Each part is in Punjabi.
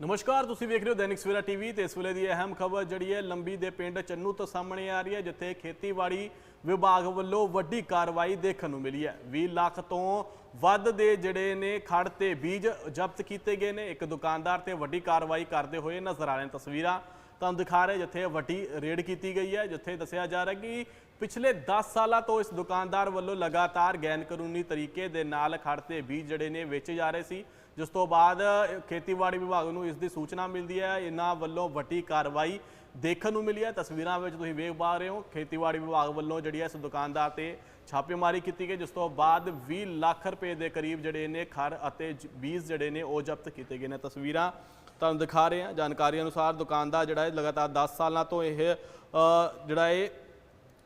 ਨਮਸਕਾਰ, ਤੁਸੀਂ ਵੇਖ ਰਹੇ ਹੋ ਦੈਨਿਕ ਸਵੇਰਾ ਟੀਵੀ ਤੇ ਇਸ ਵੇਲੇ ਦੀ ਅਹਿਮ ਖਬਰ ਜਿਹੜੀ ਹੈ ਲੰਬੀ ਦੇ ਪਿੰਡ ਚੰਨੂ ਤੋਂ ਸਾਹਮਣੇ ਆ ਰਹੀ ਹੈ, ਜਿੱਥੇ ਖੇਤੀਬਾੜੀ ਵਿਭਾਗ ਵੱਲੋਂ ਵੱਡੀ ਕਾਰਵਾਈ ਦੇਖਣ ਨੂੰ ਮਿਲੀ ਹੈ। 20 ਲੱਖ ਤੋਂ ਵੱਧ ਦੇ ਜਿਹੜੇ ਨੇ ਖੜ ਤੇ ਬੀਜ ਜ਼ਬਤ ਕੀਤੇ ਗਏ ਨੇ। ਇੱਕ ਦੁਕਾਨਦਾਰ ਤੇ ਵੱਡੀ ਕਾਰਵਾਈ ਕਰਦੇ ਹੋਏ ਨਜ਼ਰ ਆ ਰਹੇ ਨੇ ਤਸਵੀਰਾਂ। ਤੁਹਾਨੂੰ ਦਿਖਾ ਰਹੇ ਜਿੱਥੇ ਵੱਡੀ ਰੇਡ ਕੀਤੀ ਗਈ ਹੈ, ਜਿੱਥੇ ਦੱਸਿਆ ਜਾ ਰਿਹਾ ਕਿ ਪਿਛਲੇ 10 ਸਾਲਾਂ ਤੋਂ ਇਸ ਦੁਕਾਨਦਾਰ ਵੱਲੋਂ ਲਗਾਤਾਰ ਗੈਰ ਕਾਨੂੰਨੀ ਤਰੀਕੇ ਦੇ ਨਾਲ ਖੜ ਤੇ ਬੀਜ ਜਿਹੜੇ ਨੇ ਵੇਚੇ ਜਾ ਰਹੇ ਸੀ। ਜਿਸ ਤੋਂ ਬਾਅਦ ਖੇਤੀਬਾੜੀ ਵਿਭਾਗ ਨੂੰ ਇਸ ਦੀ ਸੂਚਨਾ ਮਿਲਦੀ ਹੈ। ਇਹਨਾਂ ਵੱਲੋਂ ਵੱਡੀ ਕਾਰਵਾਈ ਦੇਖਣ ਨੂੰ ਮਿਲੀ ਹੈ। ਤਸਵੀਰਾਂ ਵਿੱਚ ਤੁਸੀਂ ਵੇਖ ਪਾ ਰਹੇ ਹੋ, ਖੇਤੀਬਾੜੀ ਵਿਭਾਗ ਵੱਲੋਂ ਜਿਹੜੀ ਹੈ ਇਸ ਦੁਕਾਨਦਾਰ ਤੇ ਛਾਪੇਮਾਰੀ ਕੀਤੀ ਗਈ, ਜਿਸ ਤੋਂ ਬਾਅਦ 20 ਲੱਖ ਰੁਪਏ ਦੇ ਕਰੀਬ ਜਿਹੜੇ ਨੇ ਖਰ ਅਤੇ ਬੀਜ ਜਿਹੜੇ ਨੇ ਉਹ ਜ਼ਬਤ ਕੀਤੇ ਗਏ ਨੇ। ਤਸਵੀਰਾਂ ਤੁਹਾਨੂੰ ਦਿਖਾ ਰਹੇ ਹਾਂ। ਜਾਣਕਾਰੀ ਅਨੁਸਾਰ ਦੁਕਾਨਦਾਰ ਜਿਹੜਾ ਹੈ ਲਗਾਤਾਰ 10 ਸਾਲਾਂ ਤੋਂ ਇਹ ਜਿਹੜਾ ਇਹ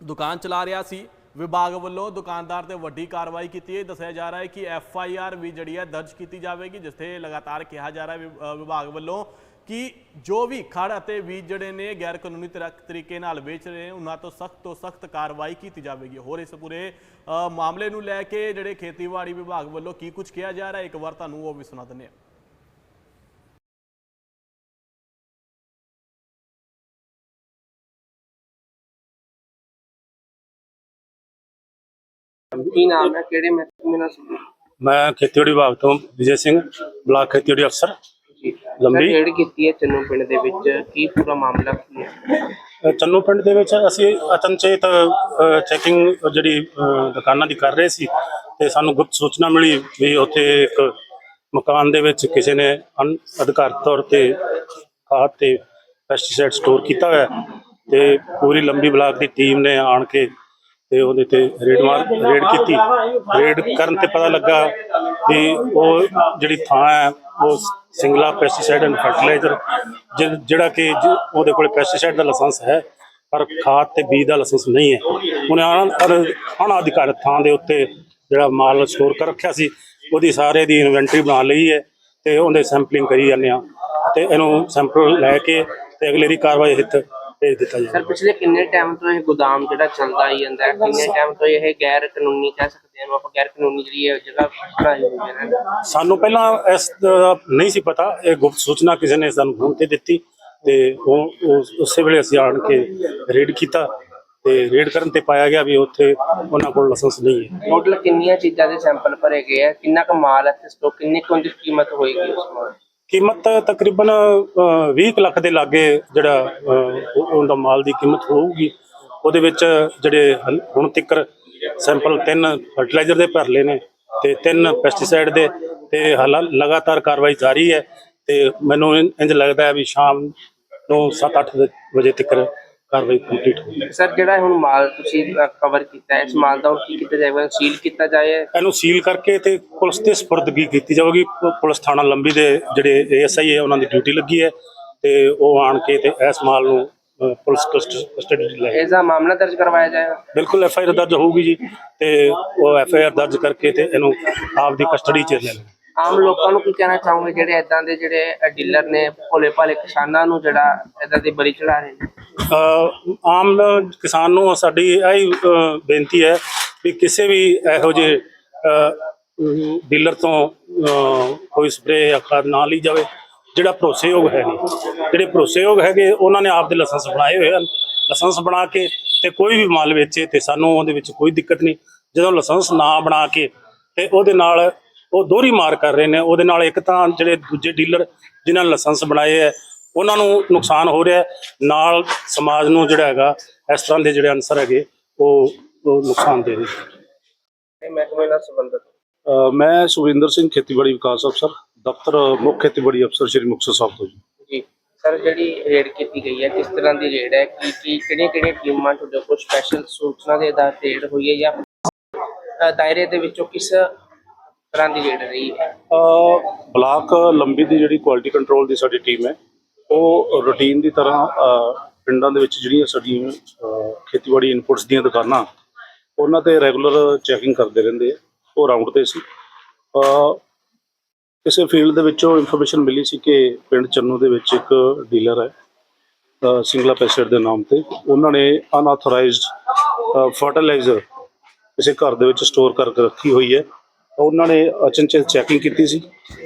ਦੁਕਾਨ ਚਲਾ ਰਿਹਾ ਸੀ। ਵਿਭਾਗ ਵੱਲੋਂ ਦੁਕਾਨਦਾਰ ਤੇ ਵੱਡੀ ਕਾਰਵਾਈ ਕੀਤੀ ਹੈ। ਦੱਸਿਆ ਜਾ ਰਿਹਾ ਹੈ ਕਿ ਐਫ ਆਈ ਆਰ ਵੀ ਜਿਹੜੀ ਹੈ ਦਰਜ ਕੀਤੀ ਜਾਵੇਗੀ ਜਿੱਥੇ ਲਗਾਤਾਰ ਕਿਹਾ ਜਾ ਰਿਹਾ ਹੈ ਵਿ- ਵਿਭਾਗ ਵੱਲੋਂ ਕਿ ਜੋ ਵੀ ਖੜ ਅਤੇ ਬੀਜ ਜਿਹੜੇ ਨੇ ਗੈਰ ਕਾਨੂੰਨੀ ਤਰਾ- ਤਰੀਕੇ ਨਾਲ ਵੇਚ ਰਹੇ ਨੇ, ਉਹਨਾਂ ਤੋਂ ਸਖਤ ਤੋਂ ਸਖਤ ਕਾਰਵਾਈ ਕੀਤੀ ਜਾਵੇਗੀ। ਹੋਰ ਇਸ ਪੂਰੇ ਮਾਮਲੇ ਨੂੰ ਲੈ ਕੇ ਜਿਹੜੇ ਖੇਤੀਬਾੜੀ ਵਿਭਾਗ ਵੱਲੋਂ ਕੀ ਕੁਝ ਕਿਹਾ ਜਾ ਰਿਹਾ ਇੱਕ ਵਾਰ ਤੁਹਾਨੂੰ ਉਹ ਵੀ ਸੁਣਾ ਦਿੰਦੇ ਹਾਂ। ਕੀ ਨਾਮ ਹੈ? ਕਿਹੜੇ ਮਹਿਕਮੇ ਨਾਲ ਸੰਬੰਧਿਤ ਮੈਂ ਖੇਤੀਬਾੜੀ ਵਿਭਾਗ ਤੋਂ ਵਿਜੇ ਸਿੰਘ ਬਲਾਕ ਖੇਤੀਬਾੜੀ ਅਫਸਰ। ਲੰਬੀ? ਜਿਹੜੀ ਕੀਤੀ ਹੈ ਚੰਨੂ ਪਿੰਡ ਦੇ ਵਿੱਚ ਕੀ ਪੂਰਾ ਮਾਮਲਾ ਕੀ ਹੈ? ਚੰਨੂ ਪਿੰਡ ਦੇ ਵਿੱਚ ਅਸੀਂ ਅਚਨਚੇਤ ਚੈਕਿੰਗ ਜਿਹੜੀ ਦੁਕਾਨਾਂ ਦੀ ਕਰ ਰਹੇ ਸੀ ਤੇ ਸਾਨੂੰ ਗੁਪਤ ਸੂਚਨਾ ਮਿਲੀ ਵੀ ਉੱਥੇ ਇੱਕ ਮਕਾਨ ਦੇ ਵਿੱਚ ਕਿਸੇ ਨੇ ਅਧਿਕਾਰਤ ਤੌਰ ਤੇ ਖਾਦ ਤੇ ਪੈਸਟੀਸਾਈਡ ਸਟੋਰ ਕੀਤਾ ਹੋਇਆ ਤੇ ਪੂਰੀ ਲੰਬੀ ਬਲਾਕ ਦੀ ਟੀਮ ਨੇ ਆਣ ਕੇ ਤੇ ਉਹਦੇ ਤੇ ਰੇਡ ਮਾਰ, ਰੇਡ ਕੀਤੀ। ਰੇਡ ਕਰਨ ਤੇ ਪਤਾ ਲੱਗਾ ਵੀ ਉਹ ਜਿਹੜੀ ਥਾਂ ਹੈ, ਉਹ ਸਿੰਗਲਾ ਪੈਸਟੀਸਾਈਡ ਐਂਡ ਫਰਟੀਲਾਈਜ਼ਰ ਜਿਹੜਾ ਕਿ ਜ- ਉਹਦੇ ਕੋਲ ਪੈਸਟੀਸਾਈਡ ਦਾ ਲਾਇਸੈਂਸ ਹੈ, ਪਰ ਖਾਦ ਤੇ ਬੀਜ ਦਾ ਲਾਇਸੈਂਸ ਨਹੀਂ ਹੈ। ਉਹਨੇ ਅਣਅਧਿਕਾਰਤ ਥਾਂ ਦੇ ਉੱਤੇ ਜਿਹੜਾ ਮਾਲ ਸਟੋਰ ਕਰ ਰੱਖਿਆ ਸੀ, ਉਹਦੀ ਸਾਰੇ ਦੀ ਇਨਵੈਂਟਰੀ ਬਣਾ ਲਈ ਹੈ ਤੇ ਉਹਦੇ ਸੈਂਪਲਿੰਗ ਕਰੀ ਜਾਂਦੇ ਆ ਤੇ ਇਹਨੂੰ ਸੈਂਪਲ ਲੈ ਕੇ ਤੇ ਅਗਲੇਰੀ ਕਾਰਵਾਈ ਹਿੱਤ ਭੇਜ ਦਿੱਤਾ ਸਰ ਜਾਵੇ ਪਿਛਲੇ ਕਿੰਨੇ ਟਾਈਮ ਤੋਂ ਇਹ ਗੋਦਾਮ ਜਿਹੜਾ ਚੱਲਦਾ ਹੀ ਜਾਂਦਾ ਹੈ? ਕਿੰਨੇ ਟਾਈਮ ਤੋਂ ਇਹ ਗੈਰ ਕਾਨੂੰਨੀ ਕਹਿ ਸਕਦੇ ਹਾਂ ਆਪਾਂ ਗੈਰ ਕਾਨੂੰਨੀ ਜਿਹੜੀ ਇਹ ਜਗ੍ਹਾ ਬਣਾਈ ਹੋਈ ਹੈ ਸਾਨੂੰ ਪਹਿਲਾਂ ਇਸ ਦਾ ਨਹੀਂ ਸੀ ਪਤਾ ਇਹ ਗੁਪਤ ਸੂਚਨਾ ਕਿਸੇ ਨੇ ਸਾਨੂੰ ਫੋਨ ਤੇ ਦਿੱਤੀ ਤੇ ਉਹ ਉਸ- ਉਸੇ ਵੇਲੇ ਅਸੀਂ ਆਣ ਕੇ ਰੇਡ ਕੀਤਾ ਤੇ ਰੇਡ ਕਰਨ ਤੇ ਪਾਇਆ ਗਿਆ ਵੀ ਉੱਥੇ ਉਹਨਾਂ ਕੋਲ ਲਾਇਸੈਂਸ ਨਹੀਂ ਹੈ। ਟੋਟਲ ਕਿੰਨੀਆਂ ਚੀਜ਼ਾਂ ਦੇ ਸੈਂਪਲ ਭਰੇ ਗਏ ਆ? ਕਿੰਨਾ ਕੁ ਮਾਲ ਹੈ ਤੇ ਸਟੋਕ ਕਿੰਨੀ ਕੁ ਉਹਦੀ ਕੀਮਤ ਹੋਏਗੀ ਉਸ ਮਾਲ? ਦੀ? ਕੀਮਤ ਤਕਰੀਬਨ ਅ, 20 ਕੁ ਲੱਖ ਦੇ ਲਾਗੇ ਜਿਹੜਾ ਉਹਦਾ ਮਾਲ ਦੀ ਕੀਮਤ ਹੋਊਗੀ। ਉਹਦੇ ਵਿੱਚ ਜਿਹੜੇ ਹੁਣ ਤੱਕ ਸੈਂਪਲ ਤਿੰਨ ਫਰਟੀਲਾਈਜ਼ਰ ਦੇ ਭਰ ਲਏ ਨੇ ਤੇ ਤਿੰਨ ਪੈਸਟੀਸਾਈਡ ਦੇ ਤੇ ਹਾਲਾਂ ਲਗਾਤਾਰ ਕਾਰਵਾਈ ਜਾਰੀ ਹੈ ਤੇ ਮੈਨੂੰ ਇੰ- ਇੰਝ ਲੱਗਦਾ ਹੈ ਵੀ ਸ਼ਾਮ ਨੂੰ 7-8 ਵਜੇ ਤੱਕ ਕਾਰਵਾਈ ਕੰਪਲੀਟ ਹੋਊਗੀ ਸਰ ਜਿਹੜਾ ਹੁਣ ਮਾਲ ਤੁਸੀਂ ਕਵਰ ਕੀਤਾ ਹੈ ਇਸ ਮਾਲ ਦਾ ਹੁਣ ਕੀ ਕੀਤਾ ਜਾਏਗਾ? ਸੀਲ ਕੀਤਾ ਜਾਏ? ਇਹਨੂੰ ਸੀਲ ਕਰਕੇ ਤੇ ਪੁਲਿਸ ਦੇ ਸਪੁਰਦਗੀ ਕੀਤੀ ਜਾਵੇਗੀ। ਪੁਲਿਸ ਥਾਣਾ ਲੰਬੀ ਦੇ ਜਿਹੜੇ ਏਐਸਆਈ ਹੈ ਉਹਨਾਂ ਦੀ ਡਿਊਟੀ ਲੱਗੀ ਹੈ ਤੇ ਉਹ ਆਣ ਕੇ ਤੇ ਇਸ ਮਾਲ ਨੂੰ ਪੁਲਿਸ ਕਸਟਡੀ ਲੈ ਇਸ ਦਾ ਮਾਮਲਾ ਦਰਜ ਕਰਵਾਇਆ ਜਾਏਗਾ? ਬਿਲਕੁਲ ਐਫ ਆਈ ਆਰ ਦਰਜ ਹੋਊਗੀ ਜੀ ਤੇ ਉਹ ਐਫ ਆਈ ਆਰ ਦਰਜ ਕਰਕੇ ਤੇ ਇਹਨੂੰ ਆਪ ਦੀ ਕਸਟਡੀ ਚ ਲੈ ਲੈਣਾ ਆਮ ਲੋਕਾਂ ਨੂੰ ਕੀ ਕਹਿਣਾ ਚਾਹੋਗੇ? ਜਿਹੜੇ ਇਦਾਂ ਦੇ ਜਿਹੜੇ ਡੀਲਰ ਨੇ ਭੋਲੇ ਭਾਲੇ ਕਿਸਾਨਾਂ ਨੂੰ ਜਿਹੜਾ ਇਦਾਂ ਦੀ ਬਲੀ ਚੜਾ ਰਹੇ ਨੇ? ਆਮ ਕਿਸਾਨ ਨੂੰ ਸਾਡੀ ਇਹ ਬੇਨਤੀ ਹੈ ਵੀ ਕਿਸੇ ਵੀ ਇਹੋ ਜਿਹੇ ਡੀਲਰ ਤੋਂ ਕੋਈ ਸਪਰੇਅ ਜਾਂ ਖਾਦ ਨਾ ਲਈ ਜਾਵੇ, ਜਿਹੜਾ ਭਰੋਸੇਯੋਗ ਹੈ ਜਿਹੜੇ ਭਰੋਸੇਯੋਗ ਹੈਗੇ, ਉਹਨਾਂ ਨੇ ਆਪ ਦੇ ਲਾਇਸੈਂਸ ਬਣਾਏ ਹੋਏ ਹਨ। ਲਾਇਸੈਂਸ ਬਣਾ ਕੇ ਤੇ ਕੋਈ ਵੀ ਮਾਲ ਵੇਚੇ ਤੇ ਸਾਨੂੰ ਉਹਦੇ ਵਿੱਚ ਕੋਈ ਦਿੱਕਤ ਨਹੀਂ। ਜਦੋਂ ਲਾਇਸੈਂਸ ਨਾ ਬਣਾ ਕੇ ਤੇ ਉਹਦੇ ਨਾਲ ਉਹ ਦੋਹਰੀ ਮਾਰ ਕਰ ਰਹੇ ਨੇ, ਉਹਦੇ ਨਾਲ ਇੱਕ ਤਾਂ ਜਿਹੜੇ ਦੂਜੇ ਡੀਲਰ ਜਿਨ੍ਹਾਂ ਨੇ ਲਾਇਸੈਂਸ ਬਣਾਏ ਹੈ ਉਹਨਾਂ ਨੂੰ ਨੁਕਸਾਨ ਹੋ ਰਿਹਾ ਨਾਲ ਸਮਾਜ ਨੂੰ ਜਿਹੜਾ ਹੈਗਾ ਇਸ ਤਰ੍ਹਾਂ ਦੇ ਜਿਹੜੇ ਅਨਸਰ ਹੈਗੇ ਉਹ ਉਹ ਨੁਕਸਾਨ ਦੇ ਰਹੇ ਇਹ ਮਹਿਕਮੇ ਨਾਲ ਸੰਬੰਧਿਤ? ਅ, ਮੈਂ ਸੁਰਿੰਦਰ ਸਿੰਘ ਖੇਤੀਬਾੜੀ ਵਿਕਾਸ ਅਫਸਰ ਦਫ਼ਤਰ ਮੁੱਖ ਖੇਤੀਬਾੜੀ ਅਫਸਰ ਸ਼੍ਰੀ ਮੁਕਤਸਰ ਸਾਹਿਬ ਤੋਂ ਜੀ। ਸਰ ਜਿਹੜੀ ਰੇਡ ਕੀਤੀ ਗਈ ਹੈ ਕਿਸ ਤਰ੍ਹਾਂ ਦੀ ਰੇਡ ਹੈ? ਕੀ ਕੀ ਕਿਹੜੀਆਂ ਕਿਹੜੀਆਂ ਟੀਮਾਂ ਤੁਹਾਡੇ ਕੋਲ ਸਪੈਸ਼ਲ ਸੂਚਨਾ ਦੇ ਆਧਾਰ ਤੇ ਰੇਡ ਹੋਈ ਹੈ ਜਾਂ ਦਾਇਰੇ ਦੇ ਵਿੱਚੋਂ ਕਿਸ ਤਰ੍ਹਾਂ ਦੀ ਰੇਡ ਰਹੀ ਹੈ? ਬਲਾਕ ਲੰਬੀ ਦੀ ਜਿਹੜੀ ਕੁਆਲਿਟੀ ਕੰਟਰੋਲ ਦੀ ਸਾਡੀ ਟੀਮ ਹੈ ਉਹ ਰੂਟੀਨ ਦੀ ਤਰ੍ਹਾਂ ਅ, ਪਿੰਡਾਂ ਦੇ ਵਿੱਚ ਜਿਹੜੀਆਂ ਸਾਡੀਆਂ ਅ, ਖੇਤੀਬਾੜੀ ਇਨਪੁਟਸ ਦੀਆਂ ਦੁਕਾਨਾਂ ਉਹਨਾਂ ਤੇ ਰੈਗੂਲਰ ਚੈਕਿੰਗ ਕਰਦੇ ਰਹਿੰਦੇ ਆ। ਉਹ ਰਾਊਂਡ ਤੇ ਸੀ। ਅ, ਕਿਸੇ ਫੀਲਡ ਦੇ ਵਿੱਚੋਂ ਇਨਫੋਰਮੇਸ਼ਨ ਮਿਲੀ ਸੀ ਕਿ ਪਿੰਡ ਚੰਨੂ ਦੇ ਵਿੱਚ ਇੱਕ ਡੀਲਰ ਹੈ ਅ, ਸਿੰਗਲਾ ਪੈਸਟ ਦੇ ਨਾਮ ਤੇ। ਉਹਨਾਂ ਨੇ ਅਨਆਥੋਰਾਈਜ਼ਡ ਫਰਟੀਲਾਈਜ਼ਰ ਕਿਸੇ ਘਰ ਦੇ ਵਿੱਚ ਸਟੋਰ ਕਰਕੇ ਰੱਖੀ ਹੋਈ ਹੈ। ਉਹਨਾਂ ਨੇ ਅਚਨਚੇਤ ਚੈਕਿੰਗ ਕੀਤੀ ਸੀ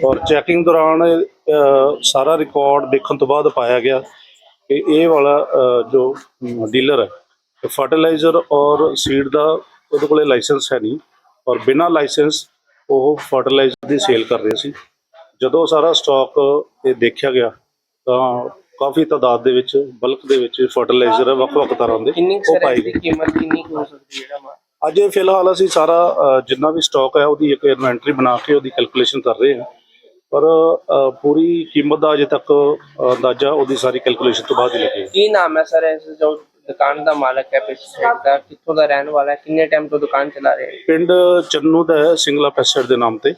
ਔਰ ਚੈਕਿੰਗ ਦੌਰਾਨ ਸਾਰਾ ਰਿਕਾਰਡ ਦੇਖਣ ਤੋਂ ਬਾਅਦ ਪਾਇਆ ਗਿਆ ਕਿ ਇਹ ਵਾਲਾ ਜੋ ਡੀਲਰ ਹੈ ਫਰਟੀਲਾਈਜ਼ਰ ਔਰ ਸੀਡ ਦਾ ਉਹਦੇ ਕੋਲੇ ਲਾਇਸੈਂਸ ਹੈ ਨਹੀਂ ਔਰ ਬਿਨਾਂ ਲਾਇਸੈਂਸ ਉਹ ਫਰਟੀਲਾਈਜ਼ਰ ਦੀ ਸੇਲ ਕਰ ਰਹੇ ਸੀ। ਜਦੋਂ ਸਾਰਾ ਸਟਾਕ ਇਹ ਦੇਖਿਆ ਗਿਆ ਤਾਂ ਕਾਫੀ ਤਾਦਾਦ ਦੇ ਵਿੱਚ ਬਲਕ ਦੇ ਵਿੱਚ ਫਰਟੀਲਾਈਜ਼ਰ ਵੱਖ-ਵੱਖ ਤਰ੍ਹਾਂ ਦੇ ਉਹ ਦੀ ਗਏ। ਕੀਮਤ ਕਿੰਨੀ ਹੋ ਸਕਦੀ ਹੈ ਜਿਹੜਾ ਅੱਜ ਇਹ ਫਿਲਹਾਲ ਅਸੀਂ ਸਾਰਾ ਅ, ਜਿੰਨਾ ਵੀ ਸਟਾਕ ਹੈ ਉਹਦੀ ਇੱਕ ਇਨਵੈਂਟਰੀ ਬਣਾ ਕੇ ਉਹਦੀ ਕੈਲਕੂਲੇਸ਼ਨ ਕਰ ਰਹੇ ਹਾਂ। ਪਰ ਅ, ਪੂਰੀ ਕੀਮਤ ਦਾ ਅਜੇ ਤੱਕ ਅ, ਅੰਦਾਜ਼ਾ ਉਹਦੀ ਸਾਰੀ ਕੈਲਕੂਲੇਸ਼ਨ ਤੋਂ ਬਾਅਦ ਹੀ ਲੱਗੇਗਾ। ਕੀ ਨਾਮ ਹੈ ਸਰ? ਇਸ ਜੋ ਦੁਕਾਨ ਦਾ ਮਾਲਕ ਹੈ ਪੈਸਟਸਾਈਡ ਦਾ ਕਿੱਥੋਂ ਦਾ ਰਹਿਣ ਵਾਲਾ ਹੈ? ਕਿੰਨੇ ਟਾਈਮ ਤੋਂ ਦੁਕਾਨ ਚਲਾ ਰਿਹਾ ਹੈ? ਪਿੰਡ ਚੰਨੂ ਦਾ ਹੈ ਸਿੰਗਲਾ ਪੈਸਟਸਾਈਡ ਦੇ ਨਾਮ ਤੇ।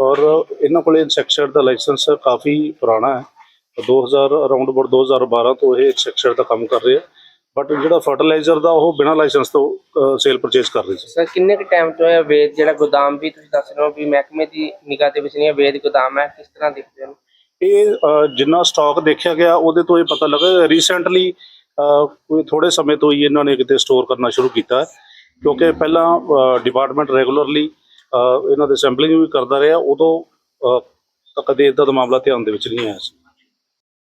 ਔਰ ਇਹਨਾਂ ਕੋਲੇ ਇਨਸੈਕਟਸਾਈਡ ਦਾ ਲਾਇਸੈਂਸ ਕਾਫੀ ਪੁਰਾਣਾ ਹੈ। 2000 ਅਰਾਊਂਡ ਅਬਾਊਟ 2012 ਤੋਂ ਇਹ ਇਨਸੈਕਟਸਾਈਡ ਦਾ ਕੰਮ ਕਰ ਰਹੇ। ਆ ਬਟ ਜਿਹੜਾ ਫਰਟੀਲਾਈਜ਼ਰ ਦਾ ਉਹ ਬਿਨਾਂ ਲਾਇਸੈਂਸ ਤੋਂ ਸੇਲ ਪਰਚੇਸ ਕਰ ਰਹੇ ਸੀ। ਸਰ ਕਿੰਨੇ ਕੁ ਟਾਈਮ ਤੋਂ ਇਹ ਵੇਦ ਜਿਹੜਾ ਗੋਦਾਮ ਵੀ ਤੁਸੀਂ ਦੱਸ ਰਹੇ ਹੋ ਵੀ ਮਹਿਕਮੇ ਦੀ ਨਿਗਾਹ ਦੇ ਵਿੱਚ ਨਹੀਂ ਹੈ ਵੇਦ ਗੋਦਾਮ ਹੈ ਕਿਸ ਤਰ੍ਹਾਂ ਦੇਖਦੇ ਹੋ? ਇਹ ਜਿੰਨਾ ਸਟਾਕ ਦੇਖਿਆ ਗਿਆ ਉਹਦੇ ਤੋਂ ਇਹ ਪਤਾ ਲੱਗਾ ਰੀਸੈਂਟਲੀ ਕੋਈ ਥੋੜੇ ਸਮੇਂ ਤੋਂ ਹੀ ਇਹਨਾਂ ਨੇ ਕਿਤੇ ਸਟੋਰ ਕਰਨਾ ਸ਼ੁਰੂ ਕੀਤਾ ਕਿਉਂਕਿ ਪਹਿਲਾਂ ਡਿਪਾਰਟਮੈਂਟ ਰੈਗੂਲਰਲੀ ਇਹਨਾਂ ਦੇ ਸੈਂਪਲਿੰਗ ਵੀ ਕਰਦਾ ਰਿਹਾ ਉਦੋਂ ਕਦੇ ਇਦਾਂ ਦਾ ਮਾਮਲਾ ਧਿਆਨ ਦੇ ਵਿੱਚ ਨਹੀਂ ਆਇਆ ਸੀ।